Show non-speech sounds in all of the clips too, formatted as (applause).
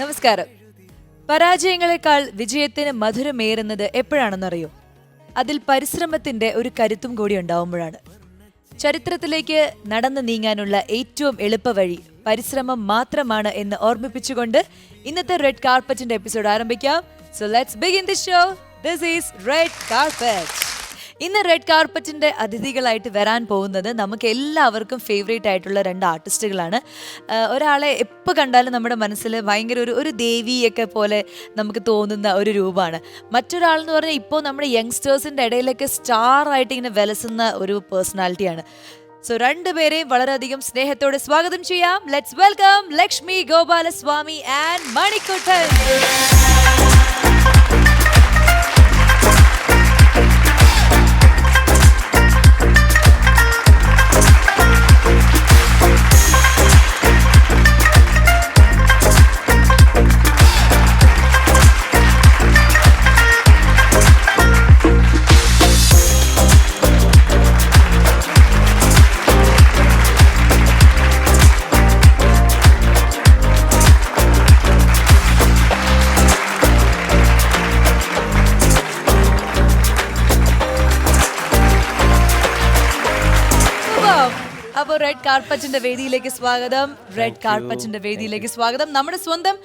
നമസ്കാരം. പരാജയങ്ങളെക്കാൾ വിജയത്തിന് മധുരമേറുന്നത് എപ്പോഴാണെന്നറിയോ? അതിൽ പരിശ്രമത്തിന്റെ ഒരു കരുത്തും കൂടി ഉണ്ടാവുമ്പോഴാണ്. ചരിത്രത്തിലേക്ക് നടന്നു നീങ്ങാനുള്ള ഏറ്റവും എളുപ്പവഴി പരിശ്രമം മാത്രമാണ് എന്ന് ഓർമ്മിപ്പിച്ചുകൊണ്ട് ഇന്നത്തെ റെഡ് കാർപ്പറ്റിന്റെ എപ്പിസോഡ് ആരംഭിക്കാം. So let's begin the show this is red carpet ഇന്ന് റെഡ് കാർപ്പറ്റിന്റെ അതിഥികളായിട്ട് വരാൻ പോകുന്നത് നമുക്ക് എല്ലാവർക്കും ഫേവറേറ്റ് ആയിട്ടുള്ള രണ്ട് ആർട്ടിസ്റ്റുകളാണ് ഒരാളെ എപ്പോൾ കണ്ടാലും നമ്മുടെ മനസ്സിൽ ഭയങ്കര ഒരു ഒരു ദേവിയൊക്കെ പോലെ നമുക്ക് തോന്നുന്ന ഒരു രൂപമാണ്. മറ്റൊരാളെന്ന് പറഞ്ഞാൽ ഇപ്പോൾ നമ്മുടെ യങ്സ്റ്റേഴ്സിന്റെ ഇടയിലൊക്കെ സ്റ്റാർ ആയിട്ട് ഇങ്ങനെ വിലസുന്ന ഒരു പേഴ്സണാലിറ്റിയാണ് സോ രണ്ടുപേരെയും വളരെയധികം സ്നേഹത്തോടെ സ്വാഗതം ചെയ്യാം. Let's welcome Lakshmi Gopalaswamy and Manikuttan. അപ്പോൾ റെഡ് കാർപ്പറ്റിന്റെ വേദിയിലേക്ക് സ്വാഗതം. റെഡ് കാർപ്പറ്റിന്റെ വേദിയിലേക്ക് സ്വാഗതം. നമ്മുടെ സ്വന്തം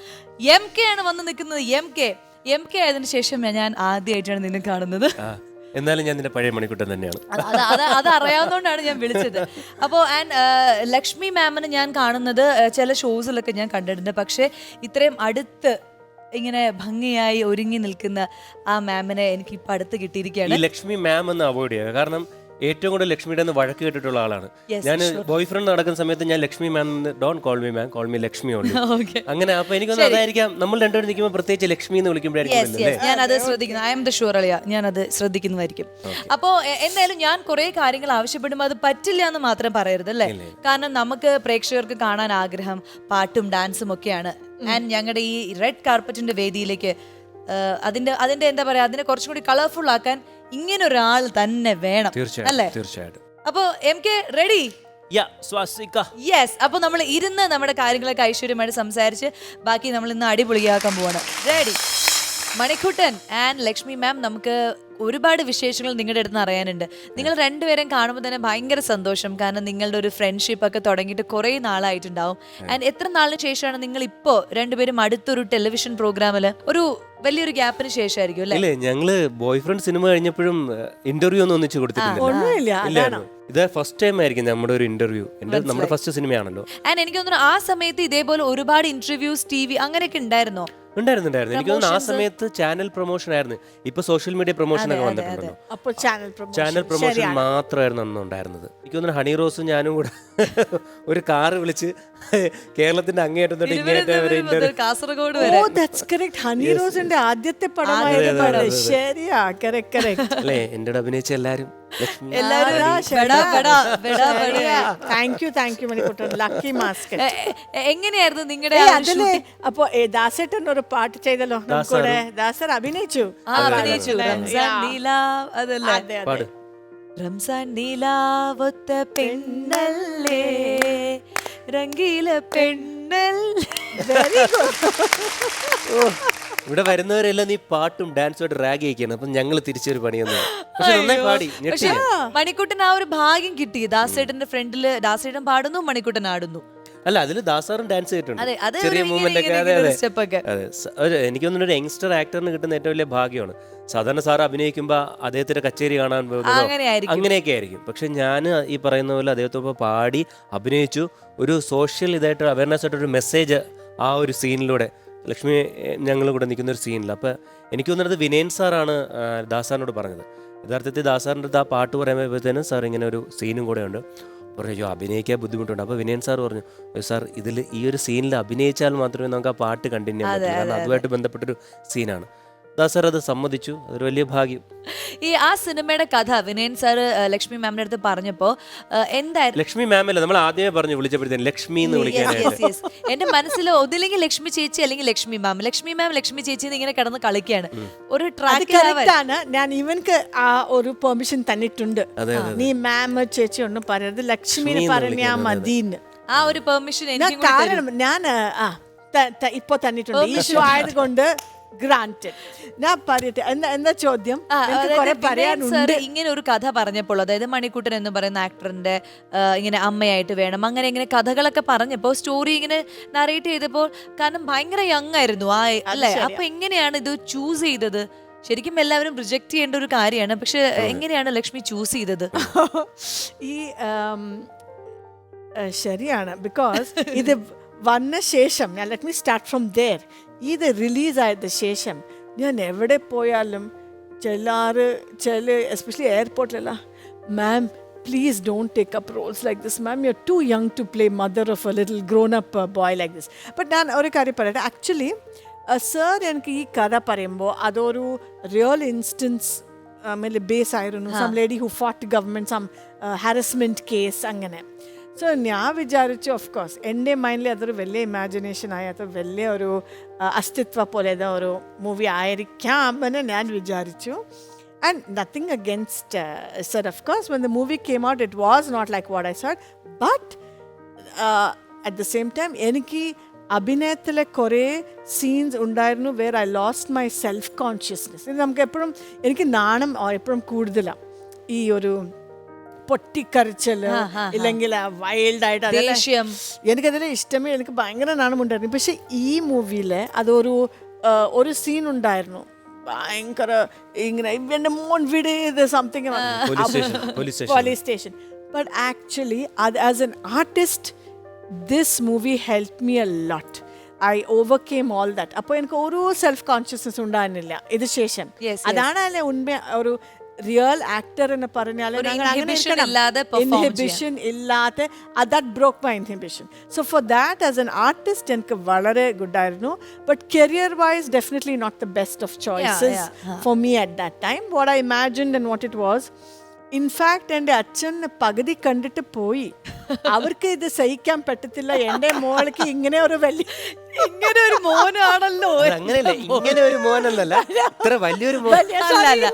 എം കെ ആണ് വന്ന് നിൽക്കുന്നത്. എം കെ എം കെ ആയതിനു ശേഷം ഞാൻ ആദ്യമായിട്ടാണ് നിന്നെ കാണുന്നത്. ആ, എന്നാലും ഞാൻ നിന്റെ പഴയ മണിക്കുട്ടൻ തന്നെയാണ്. അത് അത് അത് അത് അറിയാവുന്നതുകൊണ്ടാണ് ഞാൻ വിളിച്ചത്. അപ്പോൾ ആൻഡ് ലക്ഷ്മി മാമിനെ ഞാൻ കാണുന്നത് ചില ഷോസിലൊക്കെ ഞാൻ കണ്ടിട്ടുണ്ട്. പക്ഷേ ഇത്രയും അടുത്ത് ഇങ്ങനെ ഭംഗിയായി ഒരുങ്ങി നിൽക്കുന്ന ആ മാമിനെ എനിക്ക് ഇപ്പം അടുത്ത് കിട്ടിയിരിക്കുകയാണ്. ഈ ലക്ഷ്മി മാം എന്ന് അവോയ്ഡ് ചെയ്യുക. കാരണം ഏറ്റവും കൂടുതൽ ലക്ഷ്മിയുടെ നിന്ന് വഴക്ക് കേട്ടിട്ടുള്ള ആളാണ്. ഞാൻ ബോയ് ഫ്രണ്ട് നടക്കുന്ന സമയത്ത് ഞാൻ Lakshmi ma'am don't call me ma'am call me Lakshmi only (laughs) അങ്ങനെ അപ്പൊ എനിക്കൊന്ന് അതായിരിക്കാം. നമ്മൾ രണ്ടുപേരും നിൽക്കുമ്പോൾ പ്രത്യേകിച്ച് ലക്ഷ്മി എന്ന് വിളിക്കുമ്പോഴായിരിക്കും ഞാൻ അത് ശ്രദ്ധിക്കുന്നു. ഐ എം ദ ഷുവർ അളിയ. ഞാൻ അത് ശ്രദ്ധിക്കുന്നതായിരിക്കും അപ്പോ എന്തായാലും ഞാൻ കുറെ കാര്യങ്ങൾ ആവശ്യപ്പെടുമ്പോൾ അത് പറ്റില്ല എന്ന് മാത്രം പറയരുത് അല്ലേ? കാരണം നമുക്ക് പ്രേക്ഷകർക്ക് കാണാൻ ആഗ്രഹം പാട്ടും ഡാൻസും ഒക്കെയാണ്. ആൻഡ് ഞങ്ങളുടെ ഈ റെഡ് കാർപ്പറ്റിന്റെ വേദിയിലേക്ക് അതിന്റെ അതിന്റെ എന്താ പറയാ അതിനെ കുറച്ചും കൂടി കളർഫുൾ ആക്കാൻ ഇങ്ങനെ ഒരാൾ തന്നെ വേണം അല്ലേ? തീർച്ചയായിട്ടും. അപ്പോ എം കെ റെഡി യെസ് അപ്പൊ നമ്മൾ ഇരുന്ന് നമ്മുടെ കാര്യങ്ങളൊക്കെ ഐശ്വര്യമായിട്ട് സംസാരിച്ച് ബാക്കി നമ്മൾ ഇന്ന് അടിപൊളിയാക്കാൻ പോവാണ്. Ready Manikuttan and Lakshmi ma'am നമുക്ക് ഒരുപാട് വിശേഷങ്ങൾ നിങ്ങളുടെ അടുത്ത് നിന്ന് അറിയാനുണ്ട്. നിങ്ങൾ രണ്ടുപേരും കാണുമ്പോൾ തന്നെ ഭയങ്കര സന്തോഷം. കാരണം നിങ്ങളുടെ ഒരു ഫ്രണ്ട്ഷിപ്പ് ഒക്കെ തുടങ്ങിയിട്ട് കുറേ നാളായിട്ടുണ്ടാവും. ആൻഡ് എത്ര നാളിന് ശേഷമാണ് നിങ്ങൾ ഇപ്പോൾ രണ്ടുപേരും അടുത്തൊരു ടെലിവിഷൻ പ്രോഗ്രാമിൽ ഒരു വലിയൊരു ഗ്യാപ്പിന് ശേഷമായിരിക്കും അല്ലേ? ഇല്ലേ ഞങ്ങൾ ബോയ് ഫ്രണ്ട് സിനിമ കഴിഞ്ഞപ്പോഴും ഇന്റർവ്യൂ ഒന്നും ഒന്നിച്ചു കൊടുത്തിട്ടില്ല. ഇത് ഫസ്റ്റ് ടൈം ആയിരിക്കും നമ്മുടെ ഒരു ഇന്റർവ്യൂ എന്റെ നമ്മുടെ ഫസ്റ്റ് സിനിമയാണല്ലോ ആൻഡ് എനിക്ക് തോന്നുന്നു ആ സമയത്ത് ഇതേപോലെ ഒരുപാട് ഇന്റർവ്യൂസ് ടി വി അങ്ങനെയൊക്കെ ഉണ്ടായിരുന്നോ? ഉണ്ടായിരുന്നു ഉണ്ടായിരുന്നു. എനിക്ക് തോന്നുന്നു ആ സമയത്ത് ചാനൽ പ്രൊമോഷൻ ആയിരുന്നു. ഇപ്പൊ സോഷ്യൽ മീഡിയ പ്രൊമോഷൻ ഒക്കെ വന്നിട്ടുണ്ടല്ലോ. അപ്പോൾ ചാനൽ പ്രൊമോഷൻ ചാനൽ പ്രൊമോഷൻ മാത്രമായിരുന്നു അന്ന് ഉണ്ടായിരുന്നത്. എനിക്ക് തോന്നുന്നു ഹണി റോസും ഞാനും കൂടെ (laughs) ഒരു കാറ് വിളിച്ച് കേരളത്തിന്റെ അങ്ങേയറ്റം തൊട്ട് ഇങ്ങേയറ്റം വരെ തിരുവനന്തപുരം മുതൽ interview Kasaragod oh that's correct Honey റോസിന്റെ ആദ്യത്തെ പടമായിരുന്നു ശരിയാ കറക്റ്റ് കറക്റ്റ് അല്ലേ എന്റെ കൂടെ അഭിനയിച്ച എല്ലാരും എല്ലാവരും. Thank you thank you Manikuttan. Lucky mask എങ്ങനെയായിരുന്നു നിങ്ങളുടെ അതിൽ അപ്പൊ ദാസേട്ടൻ ഒരു പാട്ട് ചെയ്തല്ലോ ദാസർ അഭിനയിച്ചു. അഭിനയിച്ചു. അതല്ലേ? അതെ അതെ. പാട്. റംസാൻ നീലാവൊത്ത പെണ്ണല്ലേ? രംഗീല പെണ്ണല്ലേ? വെരി ഗുഡ് (laughs) ഇവിടെ വരുന്നവരെല്ലാം നീ പാട്ടും ഡാൻസും ആയിട്ട് റാഗ് ചെയ്യിക്കണം അപ്പൊ ഞങ്ങൾ തിരിച്ചൊരു പണിയൊന്നും പക്ഷെ നന്നായി പാടി. പക്ഷെ മണിക്കുട്ടൻ ആ ഒരു ഭാഗ്യം കിട്ടി. ദാസേട്ടന്റെ ഫ്രണ്ടിൽ ദാസേട്ടൻ പാടുന്നു മണിക്കുട്ടൻ ആടുന്നു. അല്ല അതിൽ ദാസാറും ഡാൻസ് ചെയ്തിട്ടുണ്ട്. അത് ചെറിയ ഒരു മൂവ്മെന്റ് ഒക്കെ. ഇങ്ങനെ അതെ ഇങ്ങനെ അതെ. step ഒക്കെ. അതെ. സ- ഒരു എനിക്ക് തോന്നുന്നു ഒരു യങ്സ്റ്റർ ആക്ടറിന് കിട്ടുന്ന ഏറ്റവും വലിയ ഭാഗ്യമാണ്. സാധാരണ സാർ അഭിനയിക്കുമ്പോൾ അദ്ദേഹത്തിന്റെ കച്ചേരി കാണാൻ പോകുന്നതോ അങ്ങനെയായിരിക്കും. അങ്ങനെയൊക്കെ ആയിരിക്കും. പക്ഷെ ഞാൻ ഈ പറയുന്ന പോലെ അദ്ദേഹത്തോടൊപ്പം പാടി അഭിനയിച്ചു. ഒരു സോഷ്യൽ ഇതായിട്ട് അവയർനെസ് ആയിട്ട് ഒരു മെസ്സേജ് ആ ഒരു സീനിലൂടെ. ലക്ഷ്മി ഞങ്ങൾ കൂടെ നിൽക്കുന്ന ഒരു സീനിൽ അപ്പോൾ എനിക്ക് തോന്നുന്നത് വിനയൻ സാറാണ് ദാസാറിനോട് പറഞ്ഞത്. യഥാർത്ഥത്തിൽ ദാസാറിന്റെ അടുത്ത് ആ പാട്ട് പറയുമ്പോഴത്തേനും സാർ ഇങ്ങനെ ഒരു സീനും കൂടെ ഉണ്ട്. പറഞ്ഞു അയ്യോ അഭിനയിക്കാൻ ബുദ്ധിമുട്ടുണ്ട്. അപ്പോൾ വിനയൻ സാർ പറഞ്ഞു "അയ്യോ സാർ ഇതിൽ ഈ ഒരു സീനിൽ അഭിനയിച്ചാൽ മാത്രമേ നമുക്ക് ആ പാട്ട് കണ്ടിന്യൂ ചെയ്യാൻ പറ്റൂ. കാരണം അതുമായിട്ട് ബന്ധപ്പെട്ടൊരു സീനാണ്. അത് സമ്മതിച്ചു. അതൊരു വലിയ ഭാഗ്യം. ഈ ആ സിനിമയുടെ കഥ വിനയൻ സാർ ലക്ഷ്മി മാമിന്റെ അടുത്ത് പറഞ്ഞപ്പോ എന്തായാലും എന്തായിരുന്നു ലക്ഷ്മി മാമല്ല? നമ്മൾ ആദ്യമേ പറഞ്ഞു വിളിച്ചപ്പോഴത്തേന് ലക്ഷ്മി എന്ന് വിളിക്കാനായിട്ട്. എന്റെ മനസ്സിൽ ഒന്നില്ലെങ്കിൽ ലക്ഷ്മി ചേച്ചി അല്ലെങ്കിൽ ലക്ഷ്മി മാം ലക്ഷ്മി മാം ലക്ഷ്മി ചേച്ചി ഇങ്ങനെ കടന്ന് കളിക്കുകയാണ്. ഒരു ആണ്. ഞാൻ ഇവൻക്ക് ആ ഒരു പെർമിഷൻ തന്നിട്ടുണ്ട്. നീ മാം ചേച്ചി ഒന്നും പറയരുത്. ലക്ഷ്മി എന്ന് പറഞ്ഞാ മതിന്ന്. ആ ഒരു പെർമിഷൻ കാരണം ഞാൻ ഇപ്പൊ തന്നിട്ടുണ്ട്. ഈശോ ആയതുകൊണ്ട് ഞാൻ പറയട്ടെ ചോദ്യം? പറയാനുണ്ട്. ഇങ്ങനെ ഒരു കഥ പറഞ്ഞപ്പോൾ അതായത് മണിക്കൂട്ടൻ എന്ന് പറയുന്ന ആക്ടറിന്റെ ഇങ്ങനെ അമ്മയായിട്ട് വേണം അങ്ങനെ ഇങ്ങനെ കഥകളൊക്കെ പറഞ്ഞപ്പോൾ സ്റ്റോറി ഇങ്ങനെ നറേറ്റ് ചെയ്തപ്പോൾ കാരണം ഭയങ്കര യങ് ആയിരുന്നു. ആ അല്ലേ. അപ്പൊ എങ്ങനെയാണ് ഇത് ചൂസ് ചെയ്തത്? ശരിക്കും എല്ലാവരും റിജക്ട് ചെയ്യേണ്ട ഒരു കാര്യമാണ്. പക്ഷെ എങ്ങനെയാണ് ലക്ഷ്മി ചൂസ് ചെയ്തത്? (laughs) ഈ ശരിയാണ്. ബിക്കോസ് ഇത് (laughs) വന്ന ശേഷം ഞാൻ let me start from there ഇത് റിലീസായത് ശേഷം ഞാൻ എവിടെ പോയാലും ചിലാറ് ചില especially എയർപോർട്ടിലല്ല ma'am please don't take up roles like this ma'am you are too young to play mother of a little grown up boy like this but ഞാൻ ഒരു കാര്യം പറയട്ടെ. ആക്ച്വലി സർ എനിക്ക് ഈ കഥ പറയുമ്പോൾ അതൊരു റിയൽ ഇൻസ്റ്റൻസ് ബേസ് ആയിരുന്നു. Some lady who fought government some harassment case അങ്ങനെ. സോ ഞാൻ വിചാരിച്ചു ഓഫ് കോഴ്സ് എന്റെ മൈൻഡിൽ അതൊരു വലിയ ഇമാജിനേഷൻ ആയി അത് വലിയ ഒരു അസ്തിത്വ പോലെ ഒരു മൂവി ആയിരിക്കാം എന്ന് ഞാൻ വിചാരിച്ചു. And nothing against sir of course when the movie came out it was not like what I thought but at the same time എനിക്ക് അഭിനയത്തിലെ കുറേ സീൻസ് ഉണ്ടായിരുന്നു where I lost my self consciousness ഇത് നമുക്ക് എപ്പോഴും എനിക്ക് നാണം എപ്പോഴും കൂടുതലാണ് ഈ ഒരു പൊട്ടിക്കറിച്ചൽ ഇല്ലെങ്കിൽ വൈൽഡ് ആയിട്ട് അതെല്ലാം? ദേഷ്യം. എനിക്കതിലെ ഇഷ്ടമേ എനിക്ക് ഭയങ്കര നാണമുണ്ടായിരുന്നു പക്ഷെ ഈ മൂവിയിൽ അതൊരു ഒരു സീൻ ഉണ്ടായിരുന്നു ഭയങ്കര ഇങ്ങനെ ഇവന്റെ മോൻ വിട് ഇത് something police station but actually അത് as an artist this movie help me a lot I overcame all that അപ്പോൾ എനിക്ക് ഒരു സെൽഫ് കോൺഷ്യസ്നസ് ഉണ്ടായിരുന്നില്ല. ഇത് ശേഷം. അതാണ് അല്ലെ ഉണ്മ ഒരു റിയൽ ആക്ടർ എന്ന് പറഞ്ഞാൽ ഒരു inhibition ഇല്ലാതെ perform ചെയ്യാൻ. ഇൻഹിബിഷൻ ഇല്ലാതെ that broke my inhibition so for that as an artist എനിക്ക് വളരെ ഗുഡ് ആയിരുന്നു but career wise definitely not the best of choices yeah. For me at that time what I imagine and what it was in fact എന്റെ അച്ഛൻ പകുതി കണ്ടിട്ട് പോയി. അവർക്ക് ഇത് സഹിക്കാൻ പറ്റത്തില്ല. എന്റെ മോൾക്ക് ഇങ്ങനെ ഒരു വലിയ ഇങ്ങനെ ഒരു മോനാണല്ലോ. അങ്ങനെയല്ല ഇങ്ങനെ ഒരു ഇത്ര വലിയൊരു അല്ല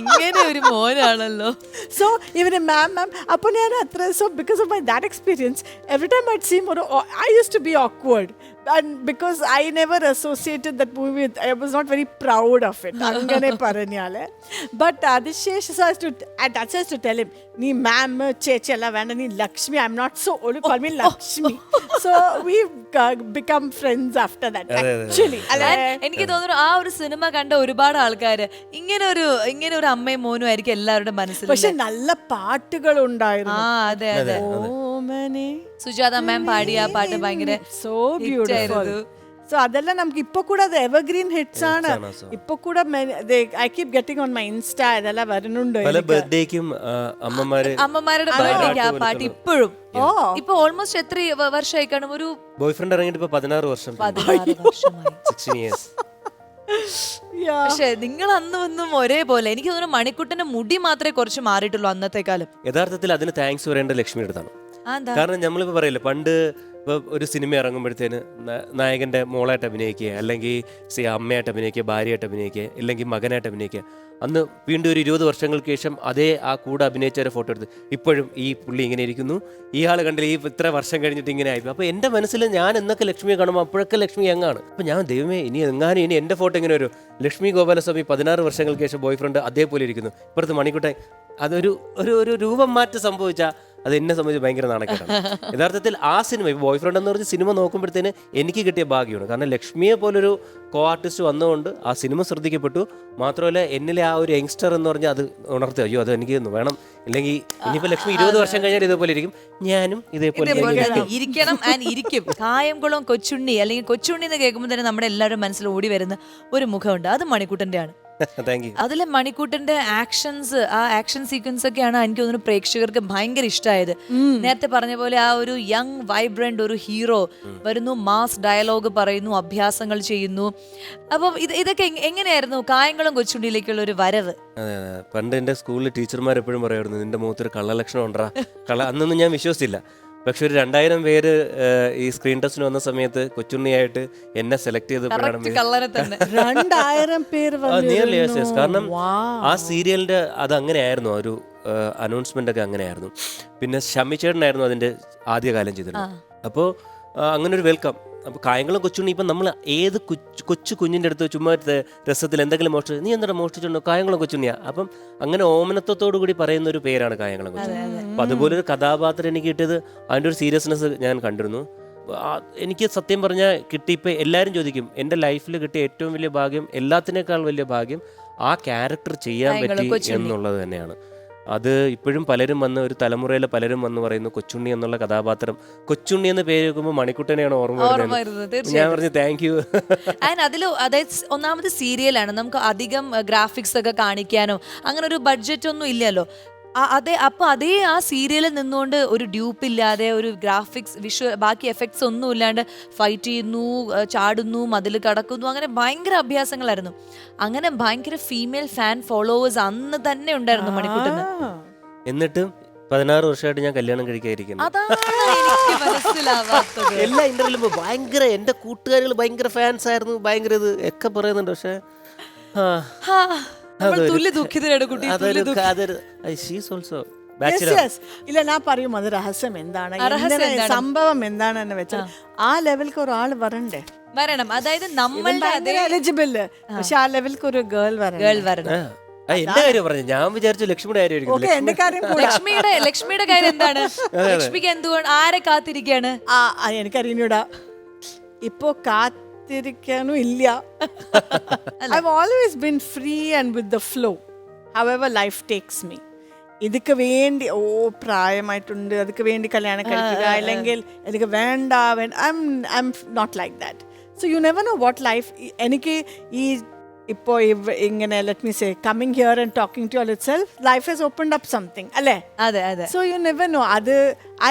ഇങ്ങനെ ഒരു മോനാണല്ലോ. സോ ഇവന് മാം മാം അപ്പോൾ ഞാൻ അത്ര so because of my that experience every time I seem ഒരു I use to be awkward and because I never associated that movie with I was not very proud of it അങ്ങനെ പറഞ്ഞാൽ but അതിശേഷം to അച്ഛൻ to tell him നീ ma'am ചേച്ചി അല്ല വേണ്ട നീ Lakshmi I am not so old call me Lakshmi so we become friends after that actually അല്ലെ എനിക്ക് തോന്നുന്നു ആ ഒരു സിനിമ കണ്ട ഒരുപാട് ആൾക്കാർ ഇങ്ങനെ ഒരു ഇങ്ങനെ ഒരു അമ്മയും മോനും ആയിരിക്കും എല്ലാവരുടെ മനസ്സിൽ പക്ഷെ നല്ല പാട്ടുകൾ ഉണ്ടായിരുന്നു ആ അതെ അതെ. ഓമനെ സുജാത മാം പാടിയ ആ പാട്ട് ഭയങ്കര സോ ബ്യൂട്ടിഫുൾ ആയിരുന്നു. സോ അതെല്ലാം നമുക്ക് ഇപ്പൊ കൂടെ അത് എവർഗ്രീൻ ഹിറ്റ്സ് ആണ്. ഇപ്പൊ കൂടെ I keep getting on my insta ഇതെല്ലാം വരുന്നുണ്ട് പല. ബർത്ത്ഡേക്കും അമ്മമാര് അമ്മമാരുടെ ബർത്ത്ഡേക്ക് ആ പാട്ട് ഇപ്പോഴും. ഓ. ഇപ്പൊ ഓൾമോസ്റ്റ് എത്ര വർഷമായി കാണും ഒരു ബോയ് ഫ്രണ്ട് ഇറങ്ങിയിട്ട് ഇപ്പൊ പതിനാറ് വർഷം. പക്ഷെ നിങ്ങൾ അന്നും ഒന്നും ഒരേപോലെ എനിക്ക് തോന്നുന്നു മണിക്കുട്ടന്റെ മുടി മാത്രമേ കുറച്ച് മാറിയിട്ടുള്ളൂ അന്നത്തെ കാലം യഥാർത്ഥത്തിൽ അതിന് താങ്ക്സ് പറയേണ്ട ലക്ഷ്മിയുടെ എടുത്താണ്. കാരണം ഞമ്മളിപ്പോ പറയില്ലേ പണ്ട് ഇപ്പോൾ ഒരു സിനിമ ഇറങ്ങുമ്പോഴത്തേന് നായകന്റെ മോളായിട്ട് അഭിനയിക്കുക അല്ലെങ്കിൽ സി അമ്മയായിട്ട് അഭിനയിക്കുക ഭാര്യയായിട്ട് അഭിനയിക്കുക ഇല്ലെങ്കിൽ മകനായിട്ട് അഭിനയിക്കുക. അന്ന് വീണ്ടും ഒരു ഇരുപത് വർഷങ്ങൾക്ക് ശേഷം അതേ ആ കൂടെ അഭിനയിച്ച ഒരു ഫോട്ടോ എടുത്ത് ഇപ്പോഴും ഈ പുള്ളി ഇങ്ങനെ ഇരിക്കുന്നു. ഈ കണ്ടില്ല ഈ ഇത്ര വർഷം കഴിഞ്ഞിട്ട് ഇങ്ങനെ ആയി. അപ്പോൾ എന്റെ മനസ്സിൽ ഞാൻ എന്നൊക്കെ ലക്ഷ്മിയെ കാണുമ്പോൾ അപ്പോഴൊക്കെ ലക്ഷ്മി എങ്ങാണ് അപ്പോൾ ഞാൻ ദൈവമേ ഇനി എങ്ങാനും ഇനി എന്റെ ഫോട്ടോ ഇങ്ങനെ ഒരു ലക്ഷ്മി ഗോപാലസ്വാമി പതിനാറ് വർഷങ്ങൾക്ക് ശേഷം ബോയ് ഫ്രണ്ട് അതേപോലെ ഇരിക്കുന്നു. ഇപ്പുറത്ത് മണിക്കുട്ടൻ അതൊരു ഒരു ഒരു രൂപം മാറ്റം സംഭവിച്ചാൽ അത് എന്നെ സംബന്ധിച്ച് ഭയങ്കര നാണക്കേടാണ്. (laughs) യഥാർത്ഥത്തിൽ ആ സിനിമ ഇപ്പോൾ ബോയ് ഫ്രണ്ട് എന്ന് പറഞ്ഞ സിനിമ നോക്കുമ്പോഴത്തേന് എനിക്ക് കിട്ടിയ ഭാഗ്യമാണ്. കാരണം ലക്ഷ്മിയെ പോലൊരു കോ ആർട്ടിസ്റ്റ് വന്നതുകൊണ്ട് ആ സിനിമ ശ്രദ്ധിക്കപ്പെട്ടു. മാത്രമല്ല എന്നിലെ ആ ഒരു യങ്സ്റ്റർ എന്ന് പറഞ്ഞാൽ അത് ഉണർത്തി. അയ്യോ അത് എനിക്ക് വേണം. ഇല്ലെങ്കിൽ ഇനിയിപ്പോൾ ലക്ഷ്മി ഇരുപത് വർഷം കഴിഞ്ഞാൽ ഇതേപോലെ ഇരിക്കും. ഞാനും ഇതേപോലെ ഇരിക്കണം ആൻഡ് ഇരിക്കും. കായംകുളം കൊച്ചുണ്ണി അല്ലെങ്കിൽ കൊച്ചുണ്ണി എന്ന് കേൾക്കുമ്പോൾ തന്നെ നമ്മുടെ എല്ലാവരും മനസ്സിൽ ഓടി വരുന്ന ഒരു മുഖമുണ്ട്. അത് മണിക്കൂട്ടന്റെ ആണ് (laughs) അതിലെ മണിക്കൂട്ടന്റെ ആക്ഷൻസ് ആ ആക്ഷൻ സീക്വൻസ് ഒക്കെയാണ് എനിക്ക് തോന്നുന്നു പ്രേക്ഷകർക്ക് ഭയങ്കര ഇഷ്ടമായത് നേരത്തെ പറഞ്ഞ പോലെ ആ ഒരു യങ് വൈബ്രന്റ് ഒരു ഹീറോ വരുന്നു മാസ് ഡയലോഗ് പറയുന്നു അഭ്യാസങ്ങൾ ചെയ്യുന്നു. അപ്പം ഇത് ഇതൊക്കെ എങ്- എങ്ങനെയായിരുന്നു കായംകുളം കൊച്ചുണ്ടിയിലേക്കുള്ള ഒരു വരവ്? അതെ അതെ പണ്ട് എന്റെ സ്കൂളിൽ ടീച്ചർമാർ എപ്പോഴും പറയുമായിരുന്നു നിന്റെ മുഖത്തൊരു കള്ളലക്ഷണം ഉണ്ടാ കള്ള അന്നൊന്നും ഞാൻ വിശ്വസിച്ചില്ല. പക്ഷെ ഒരു രണ്ടായിരം പേര് ഈ സ്ക്രീൻ ടെസ്റ്റിന് വന്ന സമയത്ത് കൊച്ചുണ്ണിയായിട്ട് എന്നെ സെലക്ട് ചെയ്തപ്പോഴാണ് യെസ് കാരണം ആ സീരിയലിന്റെ അത് അങ്ങനെയായിരുന്നു ആ ഒരു അനൗൺസ്മെന്റ് ഒക്കെ അങ്ങനെയായിരുന്നു. പിന്നെ ഷമിച്ചേട്ടനായിരുന്നു അതിന്റെ ആദ്യകാലം ചെയ്തിരുന്നത്. അപ്പോൾ അങ്ങനെ ഒരു വെൽക്കം അപ്പോൾ കായംകുളം കൊച്ചുണ്ണി ഇപ്പം നമ്മൾ ഏത് കൊച്ചു കൊച്ചു കുഞ്ഞിന്റെ അടുത്ത് ചുമ്മാ രസത്തിൽ എന്തെങ്കിലും മോഷ്ടി നീ എന്താ മോഷ്ടിച്ചുണ്ടോ? കായംകുളം കൊച്ചുണ്ണിയാ. അപ്പം അങ്ങനെ ഓമനത്വത്തോടു കൂടി പറയുന്ന ഒരു പേരാണ് കായംകുളം കൊച്ചുണ്ണി. അപ്പം അതുപോലെ ഒരു കഥാപാത്രം എനിക്ക് കിട്ടിയത് അതിന്റെ ഒരു സീരിയസ്നെസ് ഞാൻ കണ്ടിരുന്നു. എനിക്ക് സത്യം പറഞ്ഞാൽ കിട്ടി ഇപ്പം എല്ലാവരും ചോദിക്കും എന്റെ ലൈഫിൽ കിട്ടിയ ഏറ്റവും വലിയ ഭാഗ്യം എല്ലാത്തിനേക്കാൾ വലിയ ഭാഗ്യം ആ ക്യാരക്ടർ ചെയ്യാൻ പറ്റി എന്നുള്ളത് തന്നെയാണ്. അത് ഇപ്പോഴും പലരും വന്ന് ഒരു തലമുറയിലെ പലരും വന്ന് പറയുന്നു കൊച്ചുണ്ണി എന്നുള്ള കഥാപാത്രം. കൊച്ചുണ്ണി എന്ന് പേര് വെക്കുമ്പോൾ മണിക്കുട്ടനെയാണ് ഓർമ്മ വരുന്നത്. ഞാൻ പറഞ്ഞു താങ്ക് യു അതിൽ അതായത് ഒന്നാമത് സീരിയലാണ് നമുക്ക് അധികം ഗ്രാഫിക്സ് ഒക്കെ കാണിക്കാനോ അങ്ങനെ ഒരു ബഡ്ജറ്റ് ഒന്നും ഇല്ലല്ലോ. അതെ അപ്പൊ അതേ ആ സീരിയലിൽ നിന്നുകൊണ്ട് ഒരു ഡ്യൂപ്പ് ഇല്ലാതെ ഒരു ഗ്രാഫിക്സ് വിഷ്വൽ ബാക്കി എഫക്ട്സ് ഒന്നും ഇല്ലാണ്ട് ഫൈറ്റ് ചെയ്യുന്നു ചാടുന്നു മതിൽ കടക്കുന്നു അങ്ങനെ ഭയങ്കര അഭ്യാസങ്ങളായിരുന്നു. അങ്ങനെ ഭയങ്കര ഫീമെയിൽ ഫാൻ ഫോളോവേഴ്സ് അന്ന് തന്നെ ഉണ്ടായിരുന്നു മണിക്കൂട്ടിന് എന്നിട്ട് പതിനാറ് വർഷമായിട്ട് ഞാൻ കല്യാണം കഴിക്കാതിരിക്കുന്നു. അതാണ് എനിക്ക് മനസ്സിലാവാത്തത്. എല്ലാ ഇന്റർവ്യൂലും ഭയങ്കര എന്റെ കൂട്ടുകാരികൾ ഭയങ്കര ഫാൻസ് ആയിരുന്നു ഭയങ്കര ഇത് ഒക്കെ പറയുന്നുണ്ട് പക്ഷേ (laughs) ഇല്ല ഞാൻ പറയും അത് രഹസ്യം എന്താണ്? സംഭവം എന്താണെന്ന് വെച്ചാൽ ആ. ലെവൽക്ക് ഒരാൾ വരണ്ടേ? വരണം. അതായത് നമ്മളുടെ എലിജിബിൾ പക്ഷെ ആ ലെവൽക്ക് ഒരു ഗേൾ വരണം. ഗേൾ വരണം. എന്റെ കാര്യം പറഞ്ഞു ഞാൻ വിചാരിച്ചു ലക്ഷ്മിയുടെ കാര്യം ലക്ഷ്മിയുടെ ലക്ഷ്മിയുടെ കാര്യം എന്താണ്? ലക്ഷ്മിക്ക് എന്തുകൊണ്ട് ആരെ കാത്തിരിക്കുകയാണ് എനിക്കറിയൂടാ ഇപ്പോ കാത്ത് കാത്തിരിക്കാനും ഇല്ല. I always been free and with the flow however life takes me ഇതൊക്കെ വേണ്ടി ഓ പ്രായമായിട്ടുണ്ട് അതൊക്കെ വേണ്ടി കല്യാണം കഴിക്കുക അല്ലെങ്കിൽ എനിക്ക് വേണ്ട I am I am not like that so you never know what life എനിക്ക് ഈ ഇപ്പോൾ ഇങ്ങനെ let me say coming here and talking to itself life has opened up something അല്ലേ? അതെ അതെ. So you never know. Other,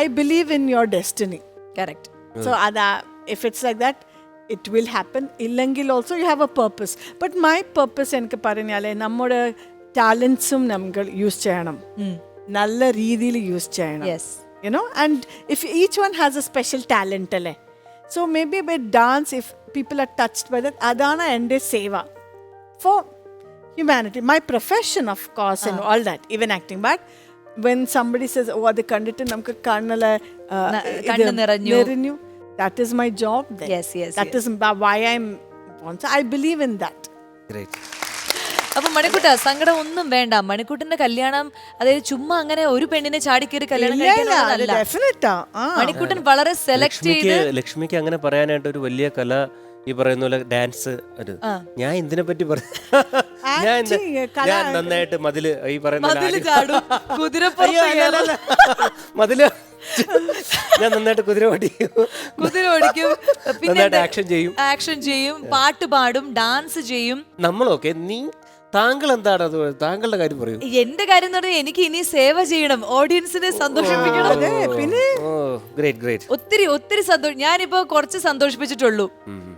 I believe in your destiny. Correct So ada, if it's like that, it will happen ഇല്ലെങ്കിൽ also you have a purpose but my purpose എനിക്ക് പറഞ്ഞാൽ നമ്മുടെ ടാലൻസും നമുക്ക് use ചെയ്യണം. നല്ല രീതിയിൽ യൂസ് ചെയ്യണം. Yes you know and if each one has a special talent അല്ലേ? So maybe by dance if people are touched by that അതാണ് എന്റെ സേവ. For humanity my profession of course and all that even acting but when somebody says oh അത് കണ്ടിട്ട് നമുക്ക് കണ്ണിൽ നിറഞ്ഞു. That is my job then. Yes, yes, that yes. is why i'm so i believe in that. Great അപ്പൊ മണിക്കുട്ട സങ്കടം ഒന്നും വേണ്ട. മണിക്കുട്ടിന്റെ കല്യാണം അതായത് ചുമ്മാ അങ്ങനെ ഒരു പെണ്ണിനെ ചാടിക്കേറി കല്യാണം ഇല്ല ഇല്ല. അത് കഴിക്കാനുള്ളതല്ല definite ആ. ആ. മണിക്കുട്ടൻ വളരെ സെലക്ട് ലക്ഷ്മിക്ക് ചെയ്ത് ലക്ഷ്മിക്ക് അങ്ങനെ പറയാനായിട്ട് ഒരു വലിയ കല ഈ പറയുന്ന പോലെ ഡാൻസ് ഒരു. ഞാൻ എന്തിനെ പറ്റി പറഞ്ഞു ഞാൻ കല- ഞാൻ നന്നായിട്ട് മതിൽ ഈ പറയുന്ന പോലെ മതിൽ ആടി- ചാടും. കുതിരപ്പുറത്ത് അയ്യോ, അല്ല, അല്ല, അല്ല. മതിൽ ഞാൻ നന്നായിട്ട് കുതിര ഓടിക്കും. കുതിര ഓടിക്കും. നന്നായിട്ട് ആക്ഷൻ ചെയ്യും. ആക്ഷൻ ചെയ്യും പാട്ട് പാടും ഡാൻസ് ചെയ്യും. നമ്മളൊക്കെ നീ താങ്കൾ എന്താണ് അത് താങ്കളുടെ കാര്യം പറയൂ. എന്റെ കാര്യം എന്ന് പറഞ്ഞാൽ എനിക്ക് ഇനി സേവ ചെയ്യണം. ഓഡിയൻസിനെ സന്തോഷിപ്പിക്കണം. പിന്നെ ഗ്രേറ്റ് ഗ്രേറ്റ് ഒത്തിരി ഒത്തിരി സന്തോഷം ഞാനിപ്പോ കുറച്ച് സന്തോഷിപ്പിച്ചിട്ടുള്ളൂ.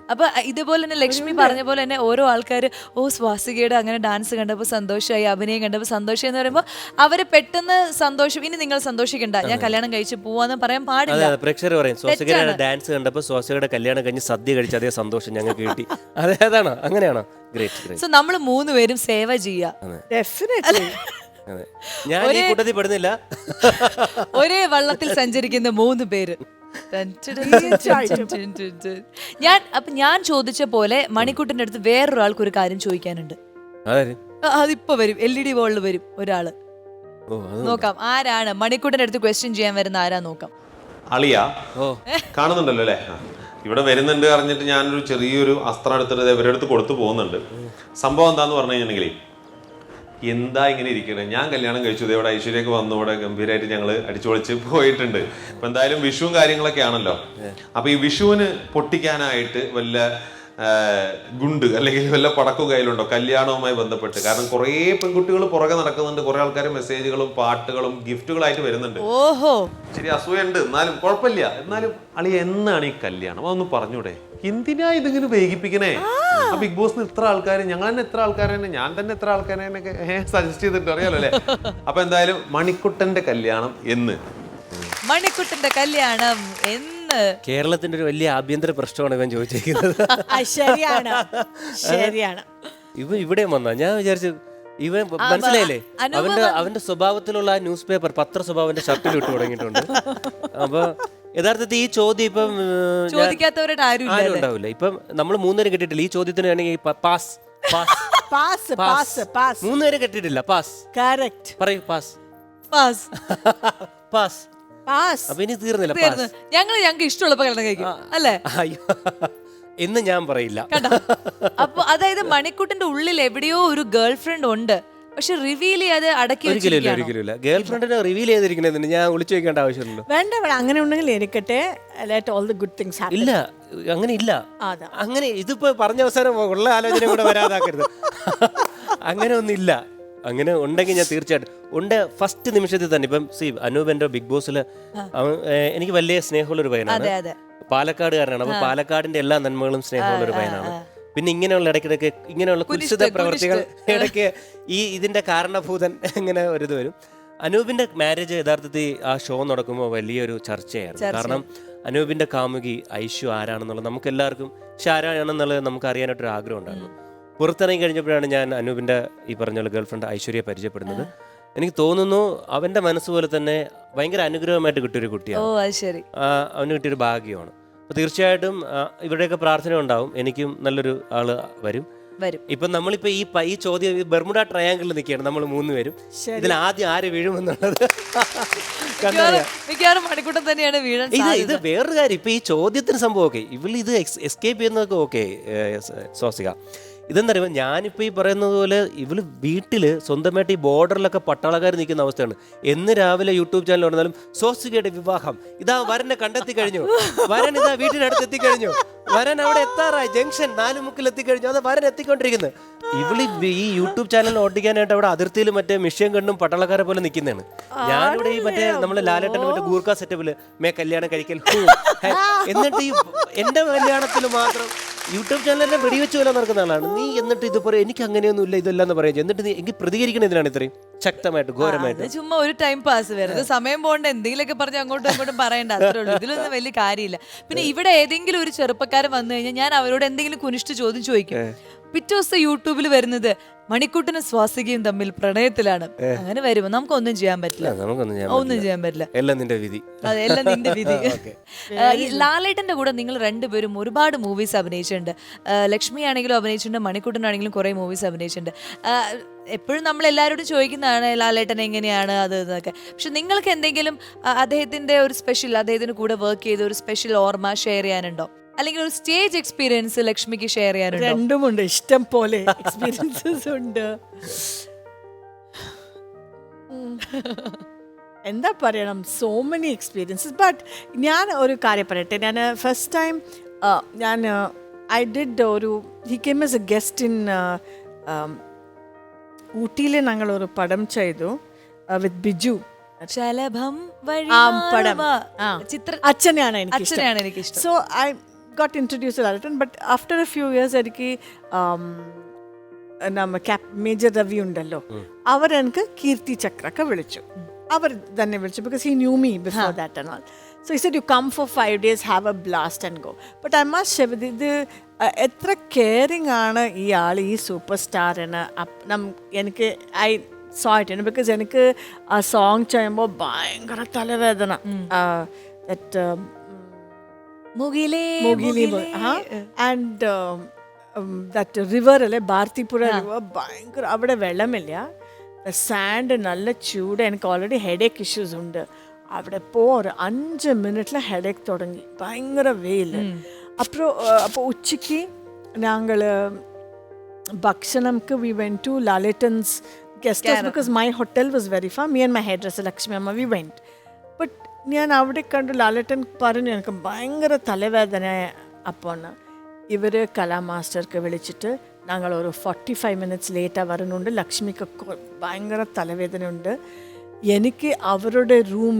അപ്പൊ ഇതുപോലെ തന്നെ ലക്ഷ്മി പറഞ്ഞ പോലെ തന്നെ ഓരോ ആൾക്കാർ ഓ സ്വാസികയുടെ അങ്ങനെ ഡാൻസ് കണ്ടപ്പോൾ സന്തോഷമായി അഭിനയം കണ്ടപ്പോൾ സന്തോഷം എന്ന് പറയുമ്പോൾ അവർ പെട്ടെന്ന് സന്തോഷം ഇനി നിങ്ങൾ സന്തോഷിക്കണ്ട ഞാൻ കല്യാണം കഴിച്ച് പോവാന്ന് പറയാൻ പാടില്ല. പ്രേക്ഷകർ പറയും സ്വാസികയുടെ ഡാൻസ് കണ്ടപ്പോൾ സ്വാസികയുടെ കല്യാണം കഴിഞ്ഞ് സദ്യ കഴിച്ച അതേ സന്തോഷം ഞങ്ങൾക്ക് കിട്ടി. (laughs) അതെ അതാണോ? അങ്ങനെയാണോ? ഗ്രേറ്റ് സോ നമ്മൾ മൂന്ന് പേരും സേവ ചെയ്യുക ഡെഫിനറ്റ്ലി അതെ. ഞാൻ ഈ കൂട്ടത്തിൽ പെടുന്നില്ല. (laughs) ഒരേ വള്ളത്തിൽ സഞ്ചരിക്കുന്ന മൂന്ന് പേര്. (laughs) (laughs) ഞാൻ അപ്പൊ ഞാൻ ചോദിച്ച പോലെ മണിക്കുട്ടിന്റെ അടുത്ത് വേറൊരാൾക്ക് ഒരു കാര്യം ചോദിക്കാനുണ്ട്. അതിപ്പോ വരും. എൽ ഇ ഡി വോളിൽ വരും ഒരാൾ. ഓ നോക്കാം. ആരാണ് മണിക്കൂട്ടിന്റെ അടുത്ത് ക്വസ്റ്റ്യൻ ചെയ്യാൻ വരുന്ന ആരാ നോക്കാം. അളിയ ഓ. കാണുന്നുണ്ടല്ലോ അല്ലേ. ഇവിടെ വരുന്നുണ്ട് അറിഞ്ഞിട്ട് ഞാനൊരു ചെറിയൊരു അസ്ത്രം എടുത്തിട്ട് ഇവരുടെ അടുത്ത് കൊടുത്തു പോകുന്നുണ്ട്. സംഭവം എന്താന്ന് പറഞ്ഞു കഴിഞ്ഞിട്ടുണ്ടെങ്കിൽ എന്താ ഇങ്ങനെ ഇരിക്കണേ? ഞാൻ കല്യാണം കഴിച്ചു. ഇവിടെ ഐശ്വര്യക്ക് വന്നോടെ ഗംഭീരമായിട്ട് ഞങ്ങൾ അടിച്ചുപൊളിച്ച് പോയിട്ടുണ്ട്. അപ്പൊ എന്തായാലും വിഷുവും കാര്യങ്ങളൊക്കെ ആണല്ലോ. അപ്പൊ ഈ വിഷുവിന് പൊട്ടിക്കാനായിട്ട് വല്ല ഗുണ്ട് അല്ലെങ്കിൽ വല്ല പടക്കു കയ്യിലുണ്ടോ കല്യാണവുമായി ബന്ധപ്പെട്ട്. കാരണം കുറേ പെൺകുട്ടികൾ പുറകെ നടക്കുന്നുണ്ട് കുറെ ആൾക്കാർ മെസ്സേജുകളും പാട്ടുകളും ഗിഫ്റ്റുകളായിട്ട് വരുന്നുണ്ട്. ഓഹോ. ശരി അസൂയുണ്ട് എന്നാലും കുഴപ്പമില്ല. എന്നാലും അളി എന്നാണ് ഈ കല്യാണം? അതൊന്ന് പറഞ്ഞൂടെ. എന്തിനാ ഇതിങ്ങനെ വൈകിപ്പിക്കണേ ആ. ബിഗ് ബോസിന് ഇത്ര ആൾക്കാർ ഞങ്ങൾ തന്നെ എത്ര ആൾക്കാരെ തന്നെ ഞാൻ തന്നെ എത്ര ആൾക്കാരെ സജസ്റ്റ് ചെയ്തിട്ട് അറിയാലോ അല്ലേ? അപ്പൊ എന്തായാലും മണിക്കുട്ടന്റെ കല്യാണം എന്ന്. മണിക്കുട്ടന്റെ കല്യാണം എന്ന് കേരളത്തിന്റെ ഒരു വലിയ ആഭ്യന്തര പ്രശ്നമാണ് ഇവൻ ചോദിച്ചിരിക്കുന്നത്. ശരിയാണ്. ശരിയാണ്. ഇവ ഇവിടെ വന്നാ. ഞാൻ വിചാരിച്ചു ഇവൻ മനസ്സിലായില്ലേ? അവന്റെ അവന്റെ സ്വഭാവത്തിലുള്ള ആ ന്യൂസ് പേപ്പർ പത്ര സ്വഭാവന്റെ ഷർട്ടിൽ ഇട്ട് തുടങ്ങിയിട്ടുണ്ട്. അപ്പൊ യഥാർത്ഥത്തിൽ ഈ ചോദ്യം ഇപ്പം ചോദിക്കാത്തവരുടെ ആരും? ഉണ്ടാവില്ല. ഇപ്പം നമ്മൾ മൂന്നുപേരും കിട്ടിയിട്ടില്ല. ഈ ചോദ്യത്തിന് വേണമെങ്കിൽ pass pass pass pass pass മൂന്നുപേരെ കിട്ടിയിട്ടില്ല. പാസ് കറക്റ്റ് പറയൂ പാസ് പാസ് പാസ് പാസ്. അപ്പൊ ഇനി തീർന്നില്ല തീർന്നു. പാസ്. ഞങ്ങൾ ഞങ്ങൾക്ക് ഇഷ്ടമുള്ളപ്പോ കല്യാണം കഴിക്കും അല്ലേ? അയ്യോ. എന്ന് ഞാൻ പറയില്ല. അപ്പൊ അതായത് മണിക്കൂട്ടിന്റെ ഉള്ളിൽ എവിടെയോ ഒരു ഗേൾ ഫ്രണ്ട് ഉണ്ട്. പക്ഷെ റിവീൽ ചെയ്യാതെ അടക്കി ഒരിക്കലും ഇല്ല വെച്ചിരിക്കുകയാണോ? ഒരിക്കലും ഇല്ല. ഗേൾ ഫ്രണ്ടിനെ റിവീൽ ചെയ്തിരിക്കുന്നതിന് ഞാൻ ഒളിച്ചു വെക്കേണ്ട ആവശ്യമില്ലല്ലോ. വേണ്ട വേണ്ട. അങ്ങനെ ഉണ്ടെങ്കിൽ ഇരിക്കട്ടെ let all the good things happen ഇല്ല അങ്ങനെ ഇല്ല. അതാ. അങ്ങനെ ഇതിപ്പോ പറഞ്ഞ അവസാനം ഉള്ള ആലോചന കൂടെ വരാതാക്കരുത്. (laughs) അങ്ങനെ ഒന്നില്ല അങ്ങനെ ഉണ്ടെങ്കിൽ ഞാൻ തീർച്ചയായിട്ടും. ഉണ്ട് ഫസ്റ്റ് നിമിഷത്തിൽ തന്നെ. ഇപ്പം സി അനൂപ് എന്റെ ബിഗ് ബോസിൽ എനിക്ക് വലിയ സ്നേഹമുള്ള ഒരു പയ്യനാണ്. അതെ പാലക്കാടുകാരനാണ് അപ്പൊ പാലക്കാടിന്റെ എല്ലാ നന്മകളും സ്നേഹമുള്ള ഒരു പയ്യനാണ്. പിന്നെ ഇങ്ങനെയുള്ള ഇടയ്ക്കിടയ്ക്ക് ഇങ്ങനെയുള്ള കുരിശിത പ്രവൃത്തികൾ പ്രവർത്തികൾ ഇടയ്ക്ക് ഈ ഇതിന്റെ കാരണഭൂതൻ ഇങ്ങനെ ഒരു ഇത് വരും. അനൂപിന്റെ മാരേജ് യഥാർത്ഥത്തിൽ ആ ഷോ നടക്കുമ്പോൾ വലിയൊരു ചർച്ചയായിരുന്നു. കാരണം അനൂപിന്റെ കാമുകി ഐഷു ആരാണെന്നുള്ളത് നമുക്ക് എല്ലാവർക്കും പക്ഷെ ആരാണെന്നുള്ളത് നമുക്ക് അറിയാനായിട്ടൊരു ആഗ്രഹം ഉണ്ടായിരുന്നു. പുറത്തിറങ്ങി കഴിഞ്ഞപ്പോഴാണ് ഞാൻ അനൂപിന്റെ ഈ പറഞ്ഞ ഗേൾ ഗേൾഫ്രണ്ട് ഐശ്വര്യയെ പരിചയപ്പെടുന്നത്. എനിക്ക് തോന്നുന്നു അവന്റെ മനസ്സ് പോലെ തന്നെ ഭയങ്കര അനുഗ്രഹമായിട്ട് കിട്ടിയൊരു ഓ കുട്ടിയാണ് അത് ശരി. ആ, അവന് കിട്ടിയൊരു ഭാഗ്യമാണ്. അപ്പോൾ തീർച്ചയായിട്ടും ആ, ഇവരുടെയൊക്കെ പ്രാർത്ഥന ഉണ്ടാവും. എനിക്കും നല്ലൊരു ആൾ വരും. വരും. ഇപ്പം നമ്മളിപ്പോ ഈ പ- ഈ ചോദ്യം ഈ ബെർമുഡ ട്രയാങ്കിളിൽ നിൽക്കുകയാണ് നമ്മൾ മൂന്ന് പേരും. ഇതിൽ ആദ്യം ആര് വീഴുമെന്നുള്ളത് കണ്ടറിയാം മിക്കവാറും മിക്കവാറും മണിക്കൂട്ടം തന്നെയാണ് വീഴാൻ ഇത് സാധ്യത. ഇത് വേറൊരു കാര്യം. ഇപ്പൊ ഈ ചോദ്യത്തിന് സംഭവം ഓക്കെ ഇവൾ ഇത് എസ്കേപ്പ് ചെയ്യുന്നതൊക്കെ ഓക്കെ സ്വാസിക ഇതെന്താ ഞാനിപ്പോൾ ഞാനിപ്പോ ഈ പറയുന്നത് പോലെ ഇവൾ വീട്ടിൽ സ്വന്തമായിട്ട് ഈ ബോർഡറിലൊക്കെ പട്ടാളക്കാർ നിൽക്കുന്ന അവസ്ഥയാണ്. എന്ന് രാവിലെ യൂട്യൂബ് ചാനൽ പറഞ്ഞാലും സോസികയുടെ വിവാഹം. ഇതാ വരനെ കണ്ടെത്തി കഴിഞ്ഞു. വരൻ ഇതാ വീട്ടിനടുത്ത് എത്തിക്കഴിഞ്ഞു. വരൻ അവിടെ എത്താറായി. ജംഗ്ഷൻ നാല് മുക്കിൽ എത്തിക്കഴിഞ്ഞു. അത് വരൻ എത്തിക്കൊണ്ടിരിക്കുന്നത് ഇവൾ ഈ യൂട്യൂബ് ചാനൽ ഓടിക്കാനായിട്ട് അവിടെ അതിർത്തിയിൽ മറ്റേ മിഷ്യൻ കണ്ടും പട്ടാളക്കാരെ പോലെ നിൽക്കുന്നതാണ്. ഞാനിവിടെ ഈ മറ്റേ നമ്മളെ ലാലേട്ടൻ മറ്റേ ഗൂർഖ സെറ്റപ്പിൽ മേ കല്യാണം കഴിക്കൽ. എന്നിട്ട് ഈ എന്റെ കല്യാണത്തിൽ മാത്രം യൂട്യൂബ് ചാനലിനെ വെടിവെച്ച് പോലെ നടക്കുന്ന ആളാണ്. നീ എന്നിട്ട് ഇത് പറയും എനിക്ക് അങ്ങനെയൊന്നും ഇല്ല ഇതല്ല എന്ന് പറയാം. എന്നിട്ട് നീ എനിക്ക് പ്രതികരിക്കണം ഇതിനാണ് ഇത്രയും? ശക്തമായിട്ട് ഘോരമായിട്ട്. അത് ചുമ്മാ ഒരു ടൈം പാസ് വെറുതെ സമയം പോകണ്ട എന്തെങ്കിലുമൊക്കെ പറഞ്ഞ് അങ്ങോട്ടും ഇങ്ങോട്ടും പറയണ്ട അത്രേ ഉള്ളൂ. ഇതിലൊന്നും വലിയ കാര്യമില്ല. പിന്നെ ഇവിടെ ഏതെങ്കിലും ഒരു ചെറുപ്പക്കാരൻ വന്നു കഴിഞ്ഞാൽ ഞാൻ അവരോട് എന്തെങ്കിലും കുനിഷ്ട് ചോദ്യം ചോദിക്കും. പിറ്റേ ദിവസം യൂട്യൂബിൽ വരുന്നത് മണിക്കൂട്ടിനും സ്വാസികയും തമ്മിൽ പ്രണയത്തിലാണ്. അങ്ങനെ വരുമ്പോ നമുക്ക് ഒന്നും ചെയ്യാൻ പറ്റില്ല. ഒന്നും പറ്റില്ല. ചെയ്യാൻ പറ്റില്ല. എല്ലാം നിന്റെ വിധി. അതെ എല്ലാം നിന്റെ വിധി. (laughs) ലാലേട്ടന്റെ കൂടെ നിങ്ങൾ രണ്ടുപേരും ഒരുപാട് മൂവീസ് അഭിനയിച്ചിട്ടുണ്ട്. ലക്ഷ്മി ആണെങ്കിലും അഭിനയിച്ചിട്ടുണ്ട് മണിക്കൂട്ടനാണെങ്കിലും കുറെ മൂവീസ് അഭിനയിച്ചിട്ടുണ്ട്. എപ്പോഴും നമ്മൾ എല്ലാവരോടും ചോദിക്കുന്നതാണ് ലാലേട്ടൻ എങ്ങനെയാണ് അത് ഇതൊക്കെ. പക്ഷെ നിങ്ങൾക്ക് എന്തെങ്കിലും അദ്ദേഹത്തിന്റെ ഒരു സ്പെഷ്യൽ അദ്ദേഹത്തിന് കൂടെ വർക്ക് ചെയ്ത ഒരു സ്പെഷ്യൽ ഓർമ്മ ഷെയർ ചെയ്യാനുണ്ടോ? അല്ലെങ്കിൽ ഒരു സ്റ്റേജ് എക്സ്പീരിയൻസ് ലക്ഷ്മിക്ക് ഷെയർ ചെയ്യാനുണ്ടോ? രണ്ടുമുണ്ട്. ഇഷ്ടം പോലെ എക്സ്പീരിയൻസസ് ഉണ്ട്. എന്താ പറയണം? സോ മെനി എക്സ്പീരിയൻസസ് ബട്ട് ഞാൻ ഒരു കാര്യം പറയട്ടെ. ഞാൻ ഫസ്റ്റ് ടൈം ഞാൻ ഐ ഡിഡ് ഒരു he came as a guest in ഊട്ടിയിൽ ഞങ്ങൾ ഒരു പടം ചെയ്തു വിത്ത് ബിജു. ശലഭം വഴി പടം. ചിത്ര അച്ഛനെയാണ് എനിക്ക് so I got introduce Lalettan but after a few years എനിക്ക് um, നമ്മ ക്യാപ് മേജർ രവി ഉണ്ടല്ലോ. അവരെനിക്ക് കീർത്തി ചക്രൊക്കെ വിളിച്ചു. അവർ തന്നെ വിളിച്ചു because he. Knew me before that and all so is you come for five days have a blast and go but I must say ഇത് എത്ര കെയറിങ് ആണ് ഈ ആൾ ഈ സൂപ്പർ സ്റ്റാറിന് നം എനിക്ക് ഐ സോ ഇറ്റ് ബിക്കോസ് എനിക്ക് ആ സോങ് ചെയ്യുമ്പോൾ ഭയങ്കര തലവേദന. ദറ്റ് മുകിലേ. ആൻഡ് ദറ്റ് റിവർ അല്ലേ? ഭാരതിപുര റിവർ ഭയങ്കര അവിടെ വെള്ളമില്ല. സാൻഡ് നല്ല ചൂട്. എനിക്ക് ഓൾറെഡി ഹെഡേക്ക് ഇഷ്യൂസ് ഉണ്ട്. അവിടെ പോ ഒരു അഞ്ച് മിനിറ്റിൽ ഹെഡേക്ക് തുടങ്ങി. ഭയങ്കര വെയിൽ. അപ്പോ അപ്പോൾ ഉച്ചയ്ക്ക് ഞങ്ങൾ ഭക്ഷണംക്ക് we went to Lalettan's guest house because my hotel was very far me and my head dress Lakshmi അമ്മ വി വെന്റ് ഞാൻ അവിടെ കണ്ടു ലാലേട്ടൻ പറഞ്ഞു എനിക്ക് ഭയങ്കര തലവേദന അപ്പോണ് ഇവർ കലാ മാസ്റ്റർക്ക് വിളിച്ചിട്ട് ഞങ്ങൾ ഒരു ഫോർട്ടി ഫൈവ് മിനിറ്റ്സ് ലേറ്റാണ് വരുന്നുണ്ട്. ലക്ഷ്മിക്ക് ഭയങ്കര തലവേദന ഉണ്ട് എനിക്ക് അവരുടെ റൂം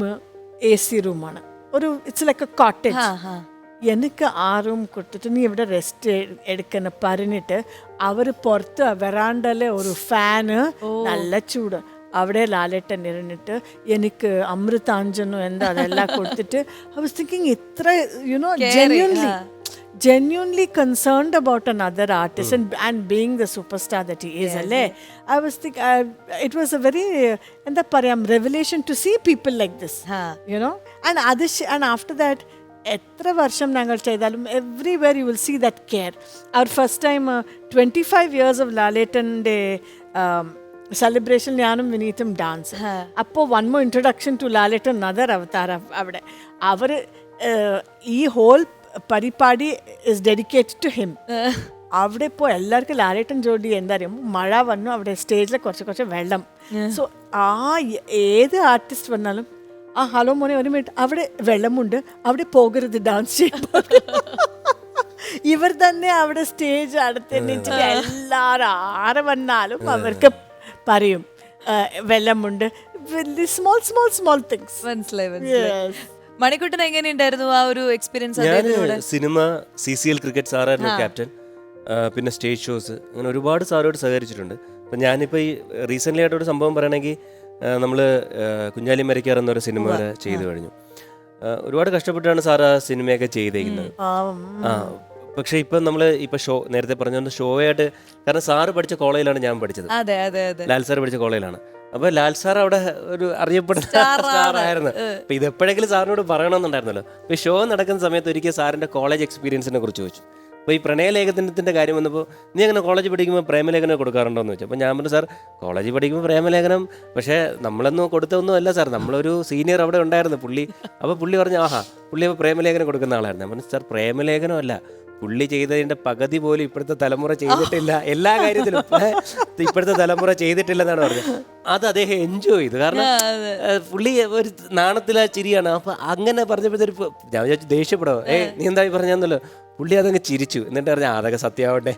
എ സി റൂമാണ് ഒരു ഇറ്റ്സ് ലൈക്ക് എ കോട്ടേജ്. എനിക്ക് ആ റൂം കൊടുത്തിട്ട് നീ ഇവിടെ റെസ്റ്റ് എടുക്കുന്ന പറഞ്ഞിട്ട് അവർ പുറത്ത് വരാണ്ടല്ലേ ഒരു ഫാന് നല്ല ചൂട്. അവിടെ ലാലേട്ടൻ ഇരുന്നിട്ട് എനിക്ക് അമൃതാഞ്ജനും എന്താ അതെല്ലാം കൊടുത്തിട്ട് ഐ വാസ് തിങ്കിങ് ഇത്ര you know genuinely genuinely concerned about another artist and, and being the superstar that he is അല്ലേ I was think I, it was a very and എന്താ പറയാം revelation to see people like this ആ. you know and അത് and after that എത്ര വർഷം ഞങ്ങൾ ചെയ്താലും everywhere you will see that care our first time twenty five years of ലാലേട്ടന്റെ celebration ഞാനും വിനീതും ഡാൻസ് അപ്പോൾ വൺ മോ ഇൻട്രൊഡക്ഷൻ ടു ലാലേട്ടൻ നദർ അവതാര അവിടെ. അവർ ഈ ഹോൾ പരിപാടി ഇസ് ഡെഡിക്കേറ്റഡ് ടു ഹിം. അവിടെ ഇപ്പോൾ എല്ലാവർക്കും ലാലേട്ടൻ ജോഡി എന്താ അറിയാം? മഴ വന്നു അവിടെ സ്റ്റേജിൽ കുറച്ച് കുറച്ച് വെള്ളം. സോ ആ ഏത് ആർട്ടിസ്റ്റ് വന്നാലും ആ ഹലോ മോനെ ഒരു മിനിറ്റ് അവിടെ വെള്ളമുണ്ട്. അവിടെ പോകരുത് ഡാൻസ് ചെയ്യുമ്പോൾ (laughs) ഇവർ തന്നെ അവിടെ സ്റ്റേജ് അടുത്ത് എല്ലാവരും ആരെ വന്നാലും അവർക്ക് പറയും. വെല്ലമുണ്ട്. വെള്ളമുണ്ട് സ്മോൾ സ്മോൾ സ്മോൾ തിങ്സ് മനസ്സിലായി മനസ്സിലായി. മണിക്കുട്ടൻ എങ്ങനെയുണ്ടായിരുന്നു ആ ഒരു എക്സ്പീരിയൻസ് ഞാൻ cinema C C L cricket സാറായിരുന്നു captain പിന്നെ സ്റ്റേജ് ഷോസ് അങ്ങനെ ഒരുപാട് സാറോട് സഹകരിച്ചിട്ടുണ്ട്. അപ്പം ഞാനിപ്പോൾ ഈ റീസെന്റ്ലി ആയിട്ടൊരു സംഭവം പറയണമെങ്കിൽ നമ്മൾ കുഞ്ഞാലി മരക്കാർ എന്നൊരു സിനിമ വരെ ചെയ്തു കഴിഞ്ഞു. ഒരുപാട് കഷ്ടപ്പെട്ടാണ് സാർ ആ സിനിമയൊക്കെ ചെയ്തേക്കുന്നത്. ആ പക്ഷേ ഇപ്പം നമ്മൾ ഇപ്പം ഷോ നേരത്തെ പറഞ്ഞ ഷോ ആയിട്ട് കാരണം സാറ് പഠിച്ച കോളേജിലാണ് ഞാൻ പഠിച്ചത്. അതെ അതെ അതെ. ലാൽ സാർ പഠിച്ച കോളേജിലാണ്. അപ്പൊ ലാൽ സാർ അവിടെ ഒരു അറിയപ്പെടുന്ന അപ്പൊ ഇത് എപ്പോഴെങ്കിലും സാറിനോട് പറയണമെന്നുണ്ടായിരുന്നല്ലോ. അപ്പൊ ഷോ നടക്കുന്ന സമയത്ത് ഒരിക്കൽ സാറിന്റെ കോളേജ് എക്സ്പീരിയൻസിനെ കുറിച്ച് ചോദിച്ചു. അപ്പോൾ ഈ പ്രണയലേഖനത്തിന്റെ കാര്യം വന്നപ്പോൾ നീ അങ്ങനെ കോളേജ് പഠിക്കുമ്പോൾ പ്രേമലേഖനം കൊടുക്കാറുണ്ടോ? എന്ന് ചോദിച്ചു. അപ്പോൾ ഞാൻ പറഞ്ഞു സാർ കോളേജ് പഠിക്കുമ്പോൾ പ്രേമലേഖനം പക്ഷേ നമ്മളൊന്നും കൊടുത്തൊന്നും അല്ല സാർ. നമ്മളൊരു സീനിയർ അവിടെ ഉണ്ടായിരുന്നു പുള്ളി. അപ്പോൾ പുള്ളി പറഞ്ഞു ആഹാ പുള്ളി അപ്പോൾ പ്രേമലേഖനം കൊടുക്കുന്ന ആളായിരുന്നു. പറഞ്ഞു സാർ പ്രേമലേഖനമല്ല പുള്ളി ചെയ്തതിന്റെ പകുതി പോലും ഇപ്പോഴത്തെ തലമുറ ചെയ്തിട്ടില്ല. എല്ലാ കാര്യത്തിലും ഇപ്പോഴത്തെ തലമുറ ചെയ്തിട്ടില്ലെന്നാണ് പറഞ്ഞത്. അത് അദ്ദേഹം എൻജോയ് ചെയ്തു. കാരണം പുള്ളി ഒരു നാണത്തിലാ ചിരിയാണ്. അപ്പൊ അങ്ങനെ പറഞ്ഞപ്പോഴത്തെ ഞാൻ വിചാരിച്ചു ദേഷ്യപ്പെടോ. ഏ നീ എന്തായി പറഞ്ഞല്ലോ പുള്ളി അതങ്ങ് ചിരിച്ചു. എന്നിട്ട് പറഞ്ഞാൽ അതൊക്കെ സത്യമാവട്ടെ.